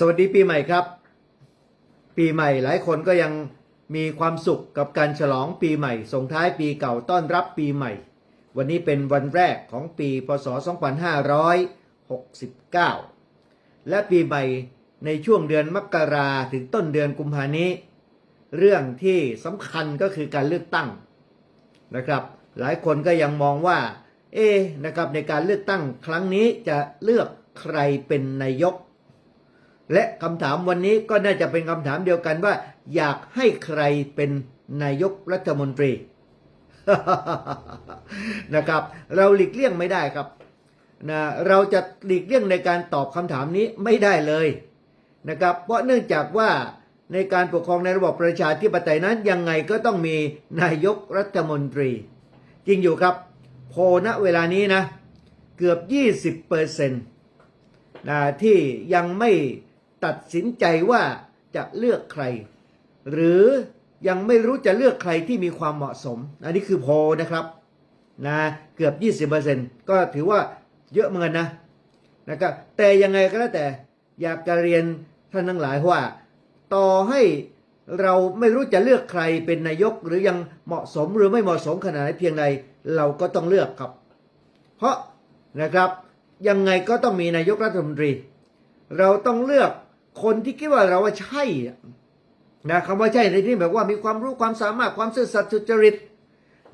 สวัสดีปีใหม่ครับ ปีใหม่หลายคนก็ยังมีความสุขกับการฉลองปีใหม่ ส่งท้ายปีเก่าต้อนรับปีใหม่ วันนี้เป็นวันแรกของปีพศ 2569 และปีใหม่ในช่วงเดือนมกราถึงต้นเดือนกุมภานี้ เรื่องที่สำคัญก็คือการเลือกตั้งนะครับ หลายคนก็ยังมองว่า เอ๊นะครับในการเลือกตั้งครั้งนี้จะเลือกใครเป็นนายก และคำถามวันนี้ก็น่าจะเป็นคำถามเดียวกันว่า อยากให้ใครเป็นนายกรัฐมนตรีนะครับ เราหลีกเลี่ยงไม่ได้ครับนะเราจะหลีกเลี่ยงในการตอบคำถามนี้ไม่ได้เลยนะครับ เพราะเนื่องจากว่าในการปกครองในระบบประชาธิปไตยนั้นยังไงก็ต้องมีนายกรัฐมนตรี จริงอยู่ครับ โพณเวลานี้นะ เกือบ 20%เปอร์เซ็นต์นะที่ยังไม่ ตัดสินใจว่าจะเลือกใคร หรือยังไม่รู้จะเลือกใครที่มีความเหมาะสม อันนี้คือโพนะครับนะเกือบ 20%ก็ถือว่าเยอะเหมือนกันนะนะครับแต่ยังไงก็แล้วแต่อยากจะเรียนท่านทั้งหลายว่า ต่อให้เราไม่รู้จะเลือกใครเป็นนายกหรือยังเหมาะสมหรือไม่เหมาะสมขนาดไหนเพียงใดเราก็ต้องเลือกครับ เพราะนะครับยังไงก็ต้องมีนายกรัฐมนตรี เราต้องเลือก คนที่คิดว่าเราว่าใช่นะคำว่าใช่ในที่แบบว่ามีความรู้ความสามารถความซื่อสัตย์สุจริต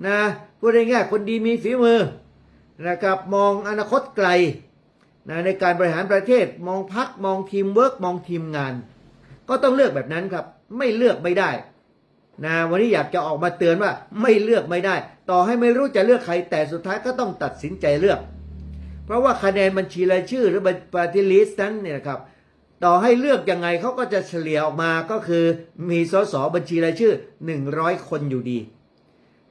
นะพูดง่ายๆคนดีมีฝีมือนะครับมองอนาคตไกลนะในการบริหารประเทศมองพักมองทีมเวิร์กมองทีมงาน ก็ต้องเลือกแบบนั้นครับ ไม่เลือกไม่ได้นะวันนี้อยากจะออกมาเตือนว่าไม่เลือกไม่ได้ ต่อให้ไม่รู้จะเลือกใครแต่สุดท้ายก็ต้องตัดสินใจเลือก เพราะว่าคะแนนบัญชีรายชื่อหรือบัญปฏิลิสต์นั้นเนี่ยครับ ต่อให้เลือกยังไงเขาก็จะเฉลี่ยออกมาก็คือมีสสบัญชีรายชื่อ 100 คนอยู่ดี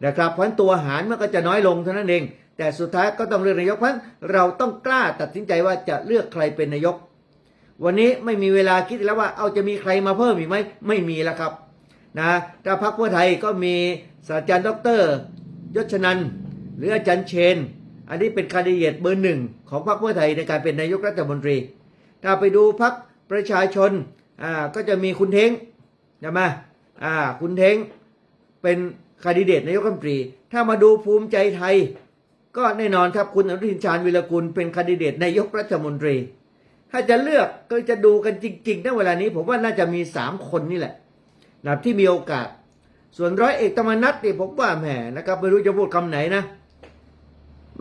นะครับเพราะตัวหารมันก็จะน้อยลงเท่านั้นเอง แต่สุดท้ายก็ต้องเลือกนายกเพราะเราต้องกล้าตัดสินใจว่าจะเลือกใครเป็นนายก วันนี้ไม่มีเวลาคิดแล้วว่าเอาจะมีใครมาเพิ่มอีกไหมไม่มีแล้วครับนะถ้าพรรคเพื่อไทยก็มีศาสตราจารย์ดรยศชนันหรืออาจารย์เชน อันนี้เป็นคาดิเดตเบอร์หนึ่งของพรรคเพื่อไทยในการเป็นนายกรัฐมนตรี ถ้าไปดูพรรค ประชาชนอ่าก็จะมีคุณเท้งใช่ไหมอ่าคุณเท้งเป็นคาดิเดตนายกรัฐมนตรี ถ้ามาดูภูมิใจไทย ก็แน่นอนครับคุณอนุทินชาญวิรกุลเป็นคาดิเดตนายกรัฐมนตรี ถ้าจะเลือกก็จะดูกันจริงๆณเวลานี้ ผมว่าน่าจะมีสามคนนี่แหละนะที่มีโอกาส ส่วนร้อยเอกธรรมนัฐนี่ผมว่าแหมนะครับไม่รู้จะพูดคำไหนนะ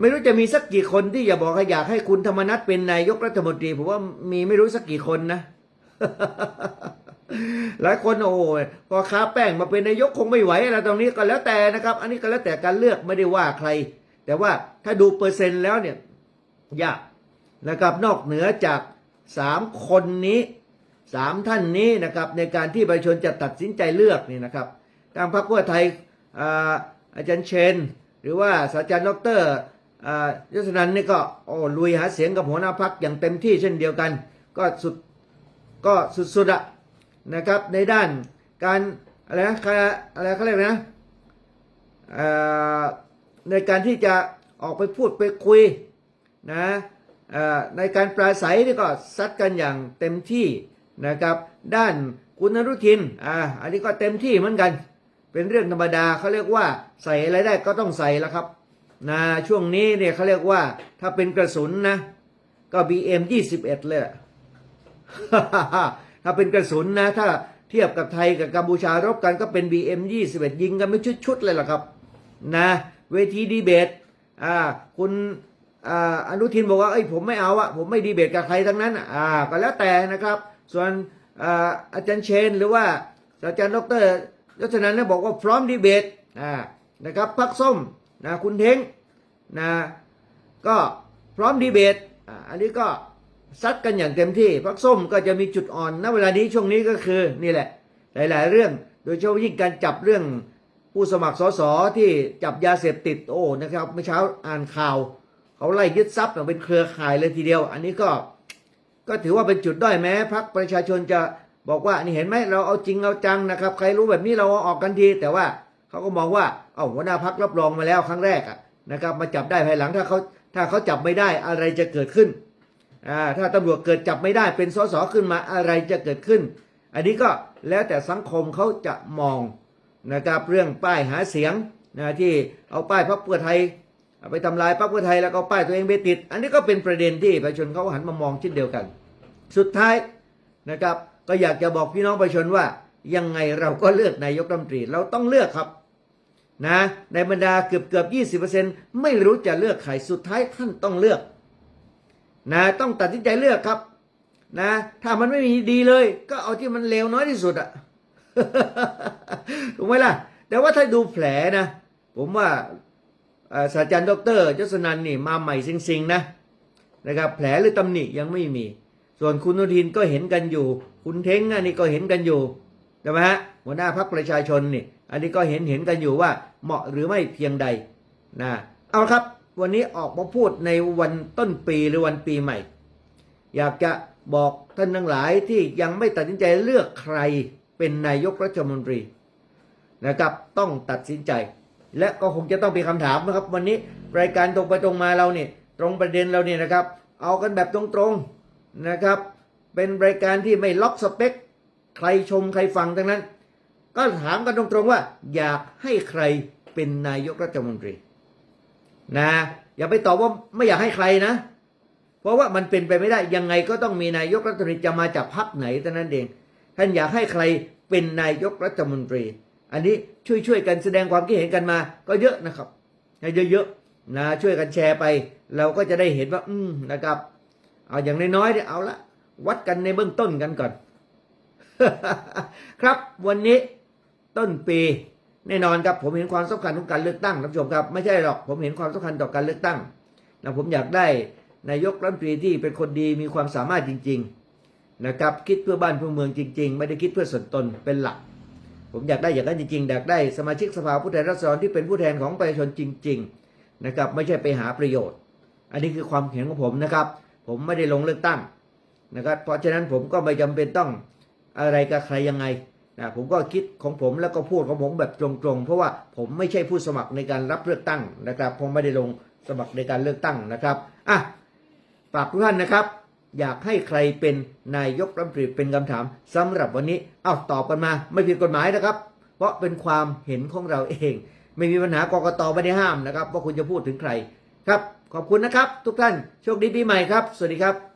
ไม่รู้จะมีสักกี่คนที่อย่าบอกให้อยากให้คุณธรรมนัฐเป็นนายกรัฐมนตรีผมว่ามีไม่รู้สักกี่คนนะ หลายคนโอ้ยพอค้าแป้งมาเป็นนายกคงไม่ไหวอะไรตรงนี้ก็แล้วแต่นะครับ อันนี้ก็แล้วแต่การเลือกไม่ได้ว่าใคร แต่ว่าถ้าดูเปอร์เซ็นต์แล้วเนี่ยยากนะครับนอกเหนือจากสามคนนี้สามท่านนี้นะครับในการที่ประชาชนจะตัดสินใจเลือกนี่นะครับทางพรรคเพื่อไทยอาอาจารย์เชน หรือว่าศาสตราจารย์ดร อ่ายศนันนี่ก็โอ้ลุยหาเสียงกับหัวหน้าพักอย่างเต็มที่เช่นเดียวกัน ก็สุดก็สุดๆอะนะครับในด้านการอะไรนะอะไรเขาเรียกนะในการที่จะออกไปพูดไปคุยนะในการปราศัยนี่ก็ซัดกันอย่างเต็มที่นะครับ ด้านคุณอนุทินอ่าอันนี้ก็เต็มที่เหมือนกัน เป็นเรื่องธรรมดาเขาเรียกว่าใส่อะไรได้ก็ต้องใส่แล้วครับ นะช่วงนี้เนี่ยเขาเรียกว่าถ้าเป็นกระสุนนะ ก็ BM 21เลยอะถ้าเป็นกระสุนนะ ถ้าเทียบกับไทยกับกัมพูชารบกันก็เป็น BM 21ยี่สิบเอ็ดยิงกันไม่ชุดๆเลยล่ะครับนะเวทีดีเบตอ่าคุณอ่าอนุทินบอกว่าเอ้ยผมไม่เอาอะผมไม่ดีเบตกับใครทั้งนั้นอ่าก็แล้วแต่นะครับ ส่วนอ่าอาจารย์เชน หรือว่าอาจารย์ดรยศนันท์เนี่ยบอกว่าพร้อมดีเบตอ่านะครับพักส้มนะคุณเท้ง นะ ก็พร้อมดีเบตอันนี้ก็ซัดกันอย่างเต็มที่พักส้มก็จะมีจุดอ่อนณเวลานี้ช่วงนี้ก็คือนี่แหละ หลาย ๆ เรื่องโดยเฉพาะยิ่งการจับเรื่องผู้สมัครสสที่จับยาเสพติดโอ้นะครับเมื่อเช้าอ่านข่าว เขาไล่ยึดทรัพย์เป็นเครือข่ายเลยทีเดียว อันนี้ก็ก็ถือว่าเป็นจุดด้อยแม้พักประชาชนจะบอกว่านี่เห็นไหมเราเอาจริงเอาจังนะครับ ใครรู้แบบนี้เราเอาออกกันที แต่ว่าเขาก็มองว่าเอาหัวหน้าพักรับรองมาแล้วครั้งแรกอะ นะครับมาจับได้ภายหลังถ้าเขาถ้าเขาจับไม่ได้อะไรจะเกิดขึ้นอ่าถ้าตำรวจเกิดจับไม่ได้เป็นสสขึ้นมาอะไรจะเกิดขึ้น อันนี้ก็แล้วแต่สังคมเขาจะมองนะครับเรื่องป้ายหาเสียงนะที่เอาป้ายพรรคเพื่อไทยเอาไปทำลายพรรคเพื่อไทยแล้วก็เอาป้ายตัวเองไปติด อันนี้ก็เป็นประเด็นที่ประชาชนเขาหันมามองเช่นเดียวกัน สุดท้ายนะครับก็อยากจะบอกพี่น้องประชาชนว่ายังไงเราก็เลือกนายกรัฐมนตรีเราต้องเลือกครับ นะในบรรดาเกือบเกือบยี่สิบเปอร์เซ็นต์ไม่รู้จะเลือกใครสุดท้ายท่านต้องเลือกนะต้องตัดสินใจเลือกครับ นะ ถ้ามันไม่มีดีเลย ก็เอาที่มันเลวน้อยที่สุดอะถูกไหมล่ะ แต่ว่าถ้าดูแผลนะ ผมว่าเอ่อศาสตราจารย์ดอกเตอรยศนันนี่มาใหม่ซิงๆนะนะครับแผลหรือตำหนิยังไม่มี ส่วนคุณนุทินก็เห็นกันอยู่ คุณเท้งอันนี้ก็เห็นกันอยู่ ใช่ไหมฮะหัวหน้าพรรคประชาชนนี่ อันนี้ก็เห็นเห็นกันอยู่ว่าเหมาะหรือไม่เพียงใดนะเอาครับ วันนี้ออกมาพูดในวันต้นปีหรือวันปีใหม่ อยากจะบอกท่านทั้งหลายที่ยังไม่ตัดสินใจเลือกใครเป็นนายกรัฐมนตรีนะครับต้องตัดสินใจ และก็คงจะต้องเป็นคำถามนะครับ วันนี้รายการตรงไปตรงมาเราเนี่ยตรงประเด็นเราเนี่ยนะครับ เอากันแบบตรงๆนะครับ เป็นรายการที่ไม่ล็อกสเปค ใครชมใครฟังทั้งนั้น ก็ถามกันตรงๆว่า อยากให้ใครเป็นนายกรัฐมนตรี นะ อย่าไปตอบว่าไม่อยากให้ใครนะ เพราะว่ามันเป็นไปไม่ได้ยังไงก็ต้องมีนายกรัฐมนตรีจะมาจากพรรคไหนเท่านั้นเองท่านอยากให้ใครเป็นนายกรัฐมนตรี อันนี้ช่วยๆกันแสดงความคิดเห็นกันมา ก็เยอะนะครับให้เยอะๆนะช่วยกันแชร์ไป เราก็จะได้เห็นว่า อืมนะครับ เอาอย่างน้อยๆเนี่ยเอาละวัดกันในเบื้องต้นกันก่อน ครับวันนี้ต้นปีแน่นอนครับผมเห็นความสำคัญของการเลือกตั้งท่านผู้ชมครับ ไม่ใช่หรอกผมเห็นความสำคัญต่อการเลือกตั้งนะผมอยากได้นายกรัฐมนตรีที่เป็นคนดีมีความสามารถจริง ๆนะครับคิดเพื่อบ้านเพื่อเมืองจริง ๆ ไม่ได้คิดเพื่อส่วนตนเป็นหลัก ผมอยากได้อย่างนั้นจริงๆอยากได้สมาชิกสภาผู้แทนราษฎรที่เป็นผู้แทนของประชาชนจริง ๆนะครับ ไม่ใช่ไปหาประโยชน์ อันนี้คือความเห็นของผมนะครับ ผมไม่ได้ลงเลือกตั้งนะครับเพราะฉะนั้นผมก็ไม่จำเป็นต้อง อะไรกับใครยังไงนะผมก็คิดของผมแล้วก็พูดของผมแบบตรงๆ เพราะว่าผมไม่ใช่ผู้สมัครในการรับเลือกตั้งนะครับผมไม่ได้ลงสมัครในการเลือกตั้งนะครับอะฝากทุกท่านนะครับ อยากให้ใครเป็นนายกรัฐมนตรีเป็นคำถามสำหรับวันนี้เอาตอบกันมา ไม่ผิดกฎหมายนะครับ เพราะเป็นความเห็นของเราเอง ไม่มีปัญหากรกตไม่ได้ห้ามนะครับ ว่าคุณจะพูดถึงใครครับ ขอบคุณนะครับ ทุกท่านโชคดีปีใหม่ครับ สวัสดีครับ